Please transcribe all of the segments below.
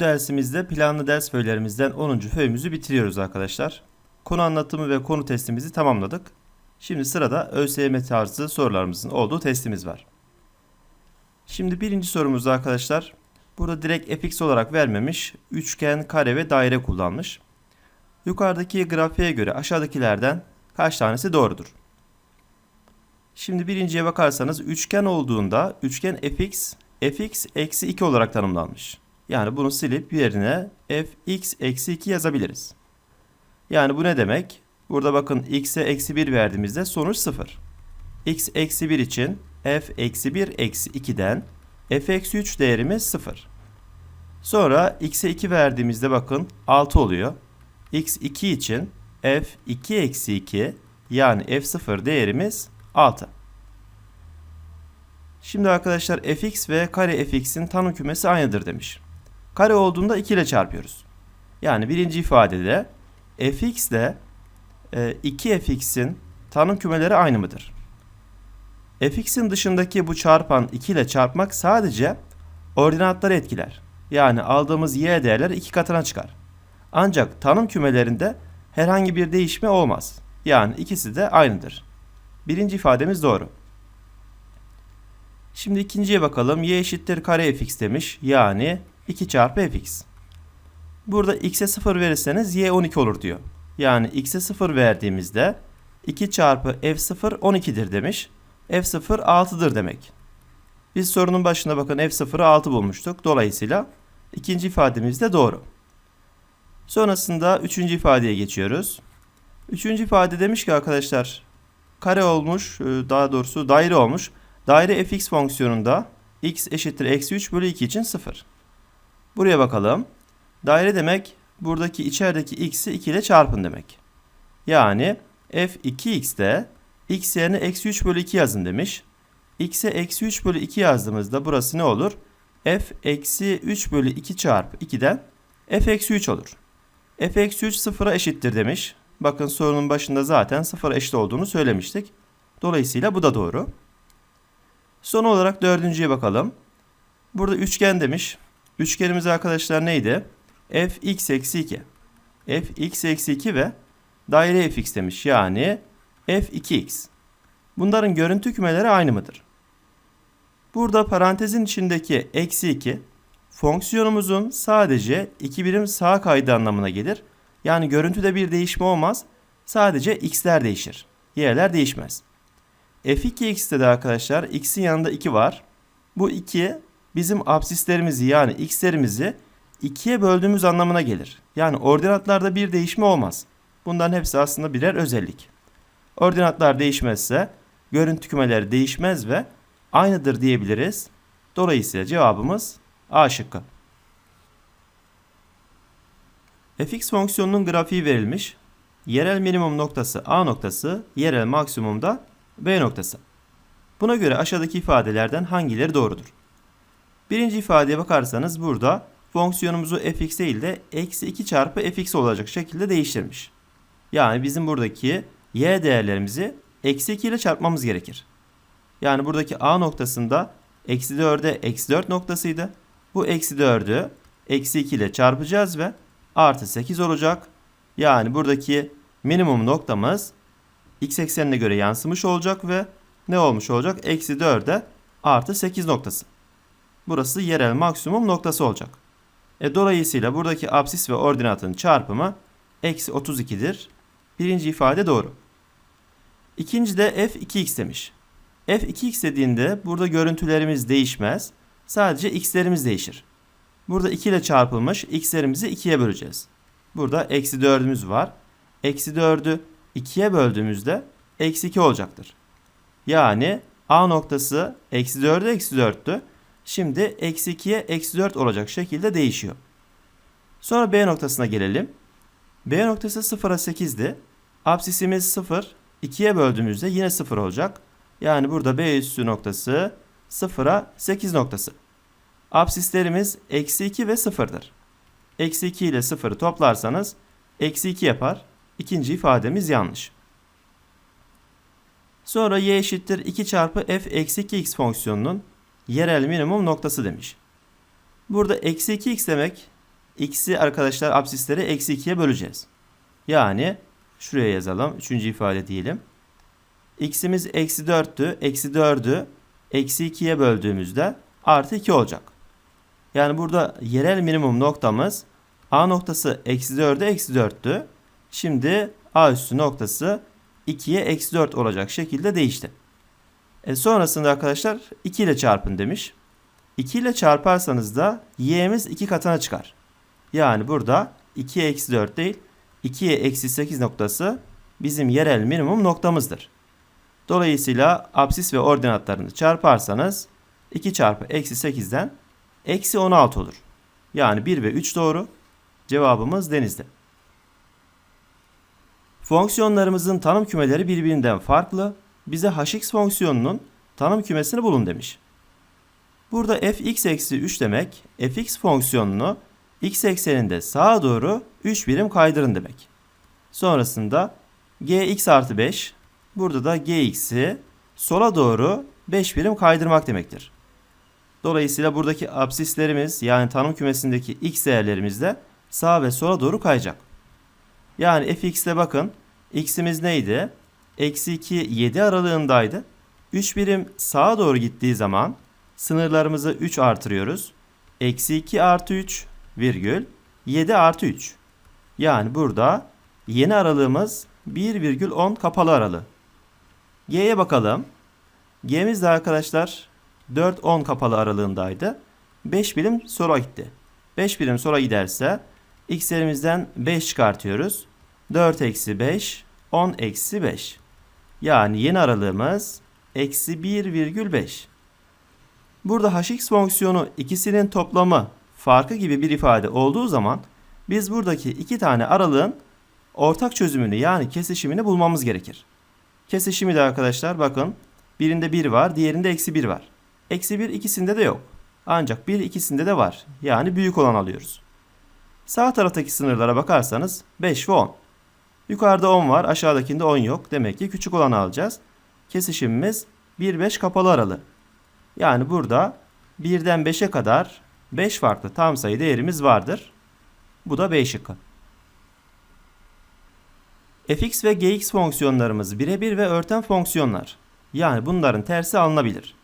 Dersimizde planlı ders föylerimizden 10. föyümüzü bitiriyoruz arkadaşlar. Konu anlatımı ve konu testimizi tamamladık. Şimdi sırada ÖSYM tarzı sorularımızın olduğu testimiz var. Şimdi birinci sorumuzda arkadaşlar burada direkt fx olarak vermemiş üçgen, kare ve daire kullanmış. Yukarıdaki grafiğe göre aşağıdakilerden kaç tanesi doğrudur? Şimdi birinciye bakarsanız üçgen olduğunda üçgen fx, fx eksi 2 olarak tanımlanmış. Yani bunu silip yerine fx eksi 2 yazabiliriz. Yani bu ne demek? Burada bakın x'e eksi 1 verdiğimizde sonuç 0. x eksi 1 için f eksi 1 eksi 2'den f eksi 3 değerimiz 0. Sonra x'e 2 verdiğimizde bakın 6 oluyor. x 2 için f 2 eksi 2 yani f0 değerimiz 6. Şimdi arkadaşlar fx ve kare fx'in tanım kümesi aynıdır demiş. Kare olduğunda 2 ile çarpıyoruz. Yani birinci ifadede fx ile 2fx'in tanım kümeleri aynı mıdır? fx'in dışındaki bu çarpan 2 ile çarpmak sadece ordinatları etkiler. Yani aldığımız y değerler iki katına çıkar. Ancak tanım kümelerinde herhangi bir değişme olmaz. Yani ikisi de aynıdır. Birinci ifademiz doğru. Şimdi ikinciye bakalım. y eşittir kare fx demiş. Yani 2 çarpı fx. Burada x'e 0 verirseniz y 12 olur diyor. Yani x'e 0 verdiğimizde 2 çarpı f0 12'dir demiş. f0 6'dır demek. Biz sorunun başında bakın f0'ı 6 bulmuştuk. Dolayısıyla ikinci ifademiz de doğru. Sonrasında üçüncü ifadeye geçiyoruz. Üçüncü ifade demiş ki arkadaşlar kare olmuş daha doğrusu daire olmuş. Daire fx fonksiyonunda x eşittir eksi 3 bölü 2 için 0. Buraya bakalım. Daire demek buradaki içerideki x'i 2 ile çarpın demek. Yani f2x'te x yerine eksi 3 bölü 2 yazın demiş. x'e eksi 3 bölü 2 yazdığımızda burası ne olur? f eksi 3 bölü 2 çarpı 2'den f eksi 3 olur. f eksi 3 sıfıra eşittir demiş. Bakın sorunun başında zaten sıfıra eşit olduğunu söylemiştik. Dolayısıyla bu da doğru. Son olarak dördüncüye bakalım. Burada üçgen demiş. Üçgenimiz arkadaşlar neydi? fx eksi 2. fx eksi 2 ve daire fx demiş. Yani f2x. Bunların görüntü kümeleri aynı mıdır? Burada parantezin içindeki eksi 2 fonksiyonumuzun sadece 2 birim sağa kaydı anlamına gelir. Yani görüntüde bir değişme olmaz. Sadece x'ler değişir. Y'ler değişmez. f2x'te de arkadaşlar x'in yanında 2 var. Bu 2 bizim absislerimizi yani x'lerimizi 2'ye böldüğümüz anlamına gelir. Yani ordinatlarda bir değişme olmaz. Bunların hepsi aslında birer özellik. Ordinatlar değişmezse görüntü kümeleri değişmez ve aynıdır diyebiliriz. Dolayısıyla cevabımız A şıkkı. fx fonksiyonunun grafiği verilmiş. Yerel minimum noktası A noktası, yerel maksimum da B noktası. Buna göre aşağıdaki ifadelerden hangileri doğrudur? Birinci ifadeye bakarsanız burada fonksiyonumuzu fx değil de eksi 2 çarpı fx olacak şekilde değiştirmiş. Yani bizim buradaki y değerlerimizi eksi 2 ile çarpmamız gerekir. Yani buradaki a noktasında eksi 4'e eksi 4 noktasıydı. Bu eksi 4'ü eksi 2 ile çarpacağız ve artı 8 olacak. Yani buradaki minimum noktamız x eksenine göre yansımış olacak ve ne olmuş olacak? Eksi 4'e artı 8 noktası. Burası yerel maksimum noktası olacak. E, dolayısıyla buradaki absis ve ordinatın çarpımı eksi 32'dir. Birinci ifade doğru. İkinci de f2x demiş. f2x dediğinde burada görüntülerimiz değişmez. Sadece x'lerimiz değişir. Burada 2 ile çarpılmış x'lerimizi 2'ye böleceğiz. Burada eksi 4'ümüz var. Eksi 4'ü 2'ye böldüğümüzde eksi 2 olacaktır. Yani a noktası eksi 4'e eksi 4'tü. Şimdi eksi 2'ye eksi 4 olacak şekilde değişiyor. Sonra B noktasına gelelim. B noktası 0'a 8'di. Absisimiz 0. 2'ye böldüğümüzde yine 0 olacak. Yani burada B üssü noktası 0'a 8 noktası. Absislerimiz eksi 2 ve 0'dır. Eksi 2 ile 0'ı toplarsanız eksi 2 yapar. İkinci ifademiz yanlış. Sonra y eşittir 2 çarpı f eksi 2x fonksiyonunun yerel minimum noktası demiş. Burada eksi 2x demek x'i arkadaşlar absisleri eksi 2'ye böleceğiz. Yani şuraya yazalım. Üçüncü ifade diyelim. x'imiz eksi 4'tü. Eksi 4'ü eksi 2'ye böldüğümüzde artı 2 olacak. Yani burada yerel minimum noktamız A noktası eksi 4'e eksi 4'tü. Şimdi A üstü noktası 2'ye eksi 4 olacak şekilde değişti. E sonrasında arkadaşlar 2 ile çarpın demiş. 2 ile çarparsanız da y'miz 2 katına çıkar. Yani burada 2'ye eksi 4 değil 2'ye eksi 8 noktası bizim yerel minimum noktamızdır. Dolayısıyla absis ve ordinatlarını çarparsanız 2 çarpı eksi 8'den eksi 16 olur. Yani 1 ve 3 doğru. Cevabımız denizde. Fonksiyonlarımızın tanım kümeleri birbirinden farklı. Bize hx fonksiyonunun tanım kümesini bulun demiş. Burada fx eksi 3 demek fx fonksiyonunu x ekseninde sağa doğru 3 birim kaydırın demek. Sonrasında gx artı 5 burada da gx'i sola doğru 5 birim kaydırmak demektir. Dolayısıyla buradaki absislerimiz yani tanım kümesindeki x değerlerimiz de sağa ve sola doğru kayacak. Yani fx'te bakın x'imiz neydi? Eksi 2 7 aralığındaydı. 3 birim sağa doğru gittiği zaman sınırlarımızı 3 artırıyoruz. Eksi 2 artı 3 virgül 7 artı 3. Yani burada yeni aralığımız 1,10 kapalı aralığı. G'ye bakalım. G'miz de arkadaşlar 4-10 kapalı aralığındaydı. 5 birim sola gitti. 5 birim sola giderse x'lerimizden 5 çıkartıyoruz. 4 eksi 5, 10 eksi 5. Yani yeni aralığımız eksi 1,5. Burada hx fonksiyonu ikisinin toplamı farkı gibi bir ifade olduğu zaman biz buradaki iki tane aralığın ortak çözümünü yani kesişimini bulmamız gerekir. Kesişimi de arkadaşlar bakın birinde 1 var diğerinde eksi 1 var. Eksi 1 ikisinde de yok. Ancak 1 ikisinde de var. Yani büyük olan alıyoruz. Sağ taraftaki sınırlara bakarsanız 5 ve 10. Yukarıda 10 var aşağıdakinde 10 yok. Demek ki küçük olanı alacağız. Kesişimimiz 1-5 kapalı aralı. Yani burada 1'den 5'e kadar 5 farklı tam sayı değerimiz vardır. Bu da B şıkkı. fx ve gx fonksiyonlarımız birebir ve örten fonksiyonlar. Yani bunların tersi alınabilir.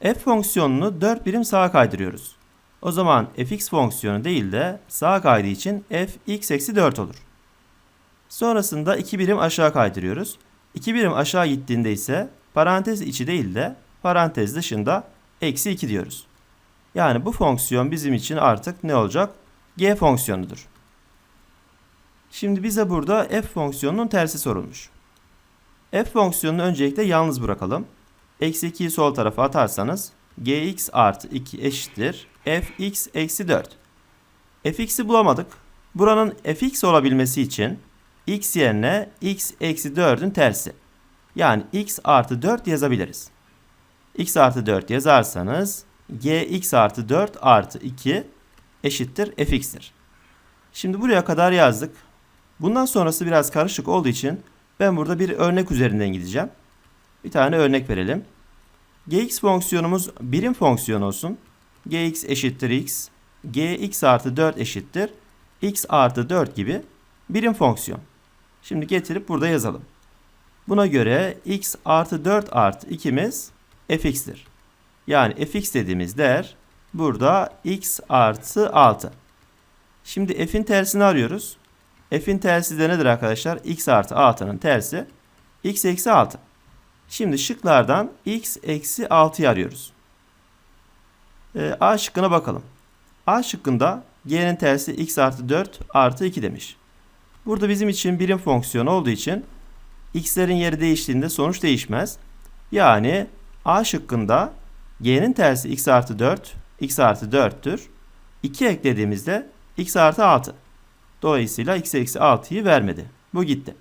f fonksiyonunu 4 birim sağa kaydırıyoruz. O zaman fx fonksiyonu değil de sağa kaydığı için f x eksi 4 olur. Sonrasında 2 birim aşağı kaydırıyoruz. 2 birim aşağı gittiğinde ise parantez içi değil de parantez dışında eksi 2 diyoruz. Yani bu fonksiyon bizim için artık ne olacak? G fonksiyonudur. Şimdi bize burada f fonksiyonunun tersi sorulmuş. f fonksiyonunu öncelikle yalnız bırakalım. Eksi 2'yi sol tarafa atarsanız gx artı 2 eşittir fx eksi 4. fx'i bulamadık. Buranın fx olabilmesi için x yerine x eksi 4'ün tersi. Yani x artı 4 yazabiliriz. x artı 4 yazarsanız gx artı 4 artı 2 eşittir fx'tir. Şimdi buraya kadar yazdık. Bundan sonrası biraz karışık olduğu için ben burada bir örnek üzerinden gideceğim. Bir tane örnek verelim. gx fonksiyonumuz birim fonksiyon olsun. gx eşittir x, gx artı 4 eşittir x artı 4 gibi birim fonksiyon. Şimdi getirip burada yazalım. Buna göre x artı 4 artı 2'miz fx'tir. Yani fx dediğimiz değer burada x artı 6. Şimdi f'in tersini arıyoruz. F'in tersi de nedir arkadaşlar? x artı 6'nın tersi x eksi 6. Şimdi şıklardan x eksi 6'yı arıyoruz. E, A şıkkına bakalım. A şıkkında g'nin tersi x artı 4 artı 2 demiş. Burada bizim için birim fonksiyon olduğu için x'lerin yeri değiştiğinde sonuç değişmez. Yani A şıkkında g'nin tersi x artı 4, x artı 4'tür. 2 eklediğimizde x artı 6. Dolayısıyla x eksi 6'yı vermedi. Bu gitti.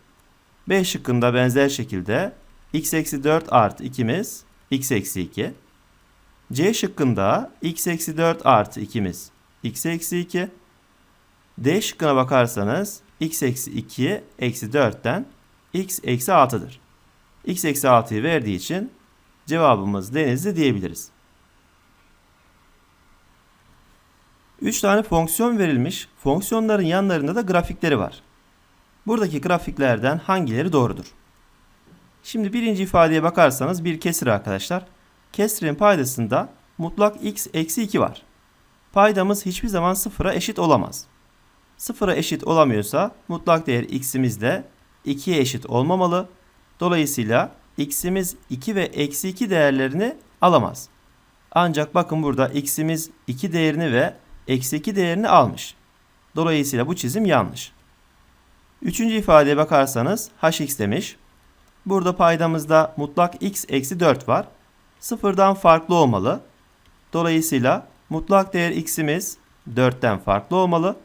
B şıkkında benzer şekilde x eksi 4 artı 2'miz x eksi 2. C şıkkında x eksi 4 artı 2'miz x eksi 2. D şıkkına bakarsanız x eksi 2 eksi 4'ten x eksi 6'dır. x eksi 6'yı verdiği için cevabımız denizli diyebiliriz. 3 tane fonksiyon verilmiş. Fonksiyonların yanlarında da grafikleri var. Buradaki grafiklerden hangileri doğrudur? Şimdi birinci ifadeye bakarsanız bir kesir arkadaşlar. Kesirin paydasında mutlak x eksi 2 var. Paydamız hiçbir zaman sıfıra eşit olamaz. Sıfıra eşit olamıyorsa mutlak değer x'imiz de 2'ye eşit olmamalı. Dolayısıyla x'imiz 2 ve eksi 2 değerlerini alamaz. Ancak bakın burada x'imiz 2 değerini ve eksi 2 değerini almış. Dolayısıyla bu çizim yanlış. Üçüncü ifadeye bakarsanız hx demiş. Burada paydamızda mutlak x eksi 4 var. Sıfırdan farklı olmalı. Dolayısıyla mutlak değer x'imiz 4'ten farklı olmalı.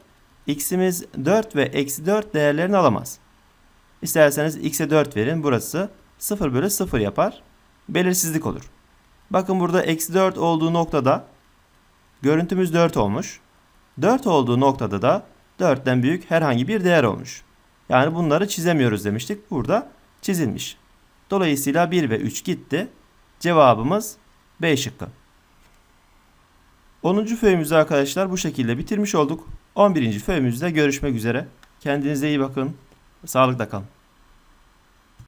X'imiz 4 ve eksi 4 değerlerini alamaz. İsterseniz x'e 4 verin. Burası 0 bölü 0 yapar. Belirsizlik olur. Bakın burada eksi 4 olduğu noktada görüntümüz 4 olmuş. 4 olduğu noktada da 4'ten büyük herhangi bir değer olmuş. Yani bunları çizemiyoruz demiştik. Burada çizilmiş. Dolayısıyla 1 ve 3 gitti. Cevabımız B şıkkı. 10. föyümüzü arkadaşlar bu şekilde bitirmiş olduk. 11. föyümüzde görüşmek üzere. Kendinize iyi bakın. Sağlıkla kalın.